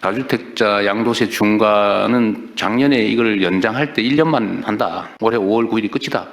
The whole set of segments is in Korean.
다주택자 양도세 중과는 작년에 이걸 연장할 때 1년만 한다. 올해 5월 9일이 끝이다.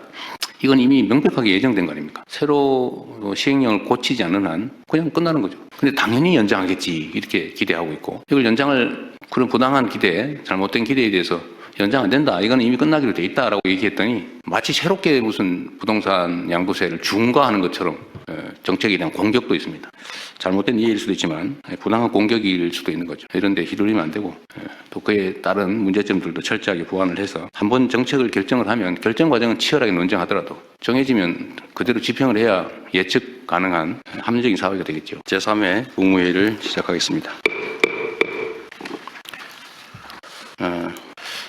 이건 이미 명백하게 예정된 거 아닙니까? 새로 뭐 시행령을 고치지 않는 한 그냥 끝나는 거죠. 근데 당연히 연장하겠지 이렇게 기대하고 있고 이걸 연장을 그런 부당한 기대, 잘못된 기대에 대해서 연장 안 된다. 이건 이미 끝나기로 돼 있다라고 얘기했더니 마치 새롭게 무슨 부동산 양도세를 중과하는 것처럼 어, 정책에 대한 공격도 있습니다. 잘못된 이해일 수도 있지만 예, 부당한 공격일 수도 있는 거죠. 이런데 휘둘리면 안 되고 예, 또 그에 따른 문제점들도 철저하게 보완을 해서 한 번 정책을 결정을 하면 결정 과정은 치열하게 논쟁하더라도 정해지면 그대로 집행을 해야 예측 가능한 합리적인 사회가 되겠죠. 제3회 국무회의를 시작하겠습니다. 어,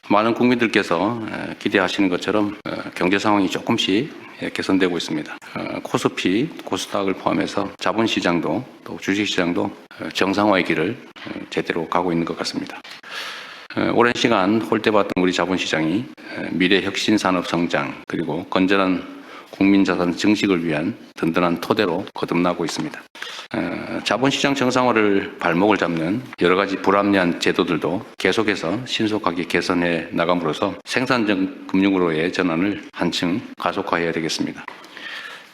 많은 국민들께서 에, 기대하시는 것처럼 어, 경제 상황이 조금씩 예, 개선되고 있습니다. 어, 코스피, 코스닥을 포함해서 자본시장도 또 주식시장도 어, 정상화의 길을 어, 제대로 가고 있는 것 같습니다. 어, 오랜 시간 홀대봤던 우리 자본시장이 에, 미래 혁신 산업 성장 그리고 건전한 국민 자산 증식을 위한 든든한 토대로 거듭나고 있습니다. 어, 자본시장 정상화를 발목을 잡는 여러 가지 불합리한 제도들도 계속해서 신속하게 개선해 나감으로써 생산적 금융으로의 전환을 한층 가속화해야 되겠습니다.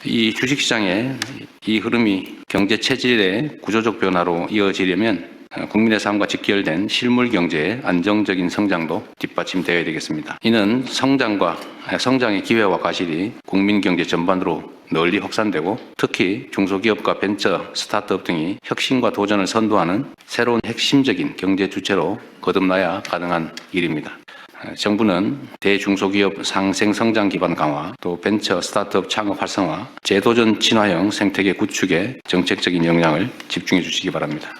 이 주식시장의 이 흐름이 경제 체질의 구조적 변화로 이어지려면 어, 국민의 삶과 직결된 실물 경제의 안정적인 성장도 뒷받침되어야 되겠습니다. 이는 성장과 성장의 기회와 과실이 국민 경제 전반으로 널리 확산되고 특히 중소기업과 벤처, 스타트업 등이 혁신과 도전을 선도하는 새로운 핵심적인 경제 주체로 거듭나야 가능한 일입니다. 정부는 대중소기업 상생 성장 기반 강화, 또 벤처 스타트업 창업 활성화, 재도전 친화형 생태계 구축에 정책적인 역량을 집중해 주시기 바랍니다.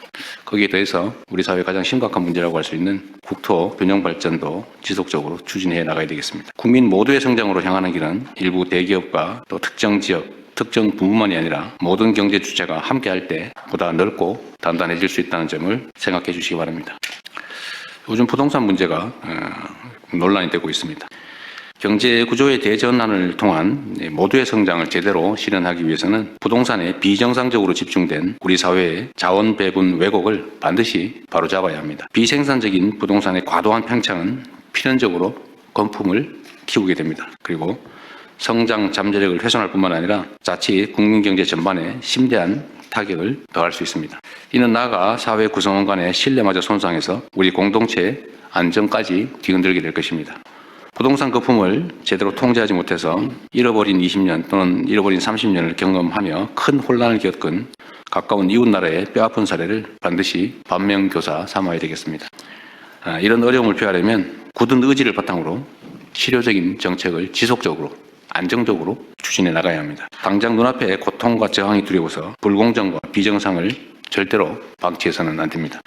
거기에 더해서 우리 사회 가장 심각한 문제라고 할 수 있는 국토 균형 발전도 지속적으로 추진해 나가야 되겠습니다. 국민 모두의 성장으로 향하는 길은 일부 대기업과 또 특정 지역 특정 부문만이 아니라 모든 경제 주체가 함께할 때 보다 넓고 단단해질 수 있다는 점을 생각해 주시기 바랍니다. 요즘 부동산 문제가 어, 논란이 되고 있습니다. 경제 구조의 대전환을 통한 모두의 성장을 제대로 실현하기 위해서는 부동산에 비정상적으로 집중된 우리 사회의 자원 배분 왜곡을 반드시 바로잡아야 합니다. 비생산적인 부동산의 과도한 평창은 필연적으로 건품을 키우게 됩니다. 그리고 성장 잠재력을 훼손할 뿐만 아니라 자칫 국민 경제 전반에 심대한 타격을 더할 수 있습니다. 이는 나아가 사회 구성원 간의 신뢰마저 손상해서 우리 공동체의 안정까지 뒤흔들게 될 것입니다. 부동산 거품을 제대로 통제하지 못해서 잃어버린 20년 또는 잃어버린 30년을 경험하며 큰 혼란을 겪은 가까운 이웃 나라의 뼈아픈 사례를 반드시 반면교사 삼아야 되겠습니다. 아, 이런 어려움을 피하려면 굳은 의지를 바탕으로 실효적인 정책을 지속적으로 안정적으로 추진해 나가야 합니다. 당장 눈앞에 고통과 저항이 두려워서 불공정과 비정상을 절대로 방치해서는 안 됩니다.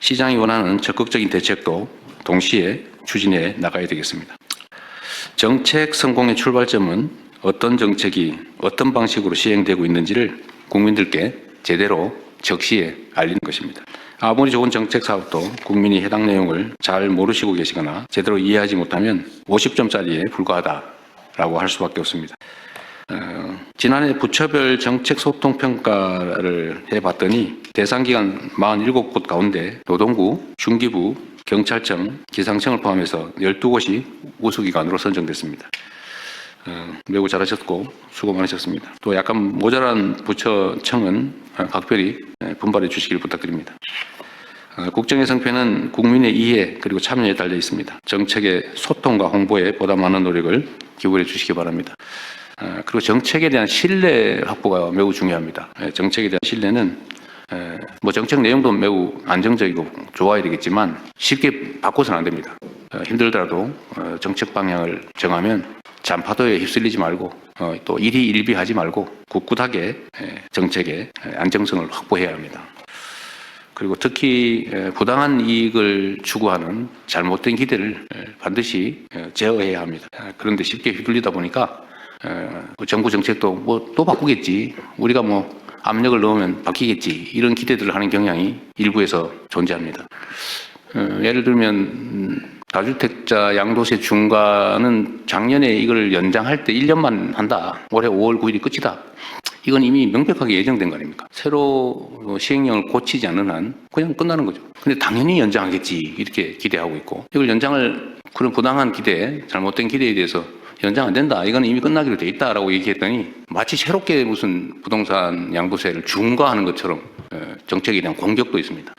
시장이 원하는 적극적인 대책도 동시에 추진해 나가야 되겠습니다. 정책 성공의 출발점은 어떤 정책이 어떤 방식으로 시행되고 있는지를 국민들께 제대로 적시에 알리는 것입니다. 아무리 좋은 정책 사업도 국민이 해당 내용을 잘 모르시고 계시거나 제대로 이해하지 못하면 50점짜리에 불과하다라고 할 수밖에 없습니다. 어, 지난해 부처별 정책 소통 평가를 해봤더니 대상 기관 47곳 가운데 노동부, 중기부, 경찰청, 기상청을 포함해서 12곳이 우수기관으로 선정됐습니다. 어, 매우 잘하셨고 수고 많으셨습니다. 또 약간 모자란 부처청은 각별히 분발해 주시길 부탁드립니다. 어, 국정의 성패는 국민의 이해 그리고 참여에 달려 있습니다. 정책의 소통과 홍보에 보다 많은 노력을 기울여 주시기 바랍니다. 어, 그리고 정책에 대한 신뢰 확보가 매우 중요합니다. 예, 정책에 대한 신뢰는 에, 뭐 정책 내용도 매우 안정적이고 좋아야 되겠지만 쉽게 바꿔서는 안 됩니다. 어, 힘들더라도 어, 정책 방향을 정하면 잔파도에 휩쓸리지 말고 어, 또 일희 일비하지 말고 굳굳하게 에, 정책의 에, 안정성을 확보해야 합니다. 그리고 특히 에, 부당한 이익을 추구하는 잘못된 기대를 에, 반드시 에, 제어해야 합니다. 아, 그런데 쉽게 휘둘리다 보니까 에, 그 정부 정책도 뭐 또 바꾸겠지. 우리가 뭐 압력을 넣으면 바뀌겠지. 이런 기대들을 하는 경향이 일부에서 존재합니다. 어, 예를 들면 음, 다주택자 양도세 중과는 작년에 이걸 연장할 때 1년만 한다. 올해 5월 9일이 끝이다. 이건 이미 명백하게 예정된 거 아닙니까? 새로 뭐 시행령을 고치지 않는 한 그냥 끝나는 거죠. 근데 당연히 연장하겠지 이렇게 기대하고 있고 이걸 연장을 그런 부당한 기대, 잘못된 기대에 대해서 연장 안 된다. 이거는 이미 끝나기로 돼 있다라고 얘기했더니 마치 새롭게 무슨 부동산 양도세를 중과하는 것처럼 에, 정책에 대한 공격도 있습니다.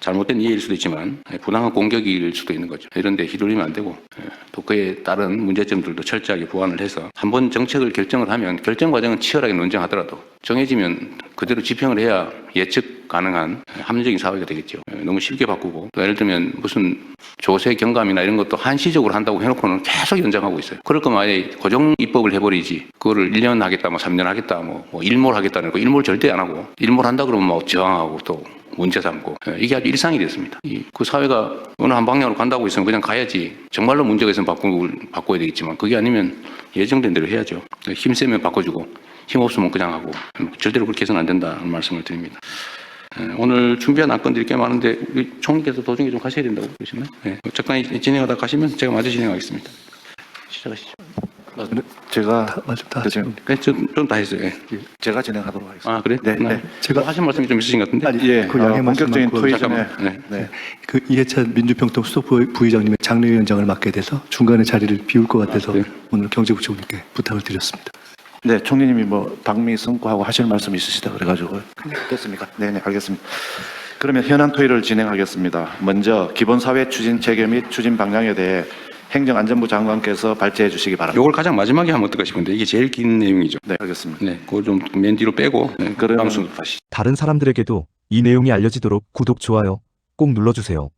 잘못된 이해일 수도 있지만 에, 부당한 공격일 수도 있는 거죠. 이런데 휘둘리면 안 되고 에, 또 그에 따른 문제점들도 철저하게 보완을 해서 한 번 정책을 결정을 하면 결정 과정은 치열하게 논쟁하더라도 정해지면 그대로 집행을 해야 예측 가능한 합리적인 사회가 되겠죠. 에, 너무 쉽게 바꾸고 또 예를 들면 무슨 조세 경감이나 이런 것도 한시적으로 한다고 해놓고는 계속 연장하고 있어요. 그럴 거면 아예 고정 입법을 해버리지. 그거를 1년 하겠다, 뭐 3년 하겠다, 뭐, 뭐 일몰 하겠다는 거 일몰 절대 안 하고 일몰 한다 그러면 뭐 저항하고 또 문제 삼고 예, 이게 아주 일상이 됐습니다. 이, 그 사회가 어느 한 방향으로 간다고 있으면 그냥 가야지. 정말로 문제가 있으면 바꾸, 바꿔야 되겠지만 그게 아니면 예정된 대로 해야죠. 힘 세면 바꿔주고 힘 없으면 그냥 하고 절대로 그렇게 해서는 안 된다는 말씀을 드립니다. 예, 오늘 준비한 안건들이 꽤 많은데 우리 총리께서 도중에 좀 가셔야 된다고 그러시나요? 네. 적당히 진행하다 가시면 제가 마저 진행하겠습니다. 시작하시죠. 제가 맞아, 다 지금 좀다 했어요. 예. 제가 진행하도록 하겠습니다. 아 그래? 네, 네. 네. 제가 하신 말씀이 좀 있으신 것 같은데. 아니, 예, 그 어, 양해 본격적인 말씀만 토의. 전에 네. 네. 그 이해찬 민주평통 수석 부- 부의장님의 장례위원장을 맡게 돼서 중간에 자리를 비울 것 같아서 아? 오늘 경제부총리께 부탁을 드렸습니다. 네, 총리님이 뭐 당미 선고하고 하실 말씀 있으시다 그래가지고 됐습니까? 네, 네, 알겠습니다. 그러면 현안 토의를 진행하겠습니다. 먼저 기본사회 추진 체계 및 추진 방향에 대해 행정안전부 장관께서 발제해 주시기 바랍니다. 요걸 가장 마지막에 하면 어떨까 싶은데 이게 제일 긴 내용이죠. 네, 알겠습니다. 네, 그거 좀 맨 뒤로 빼고 네, 그러면- 다음 순서 다시. 다른 사람들에게도 이 내용이 알려지도록 구독, 좋아요 꼭 눌러주세요.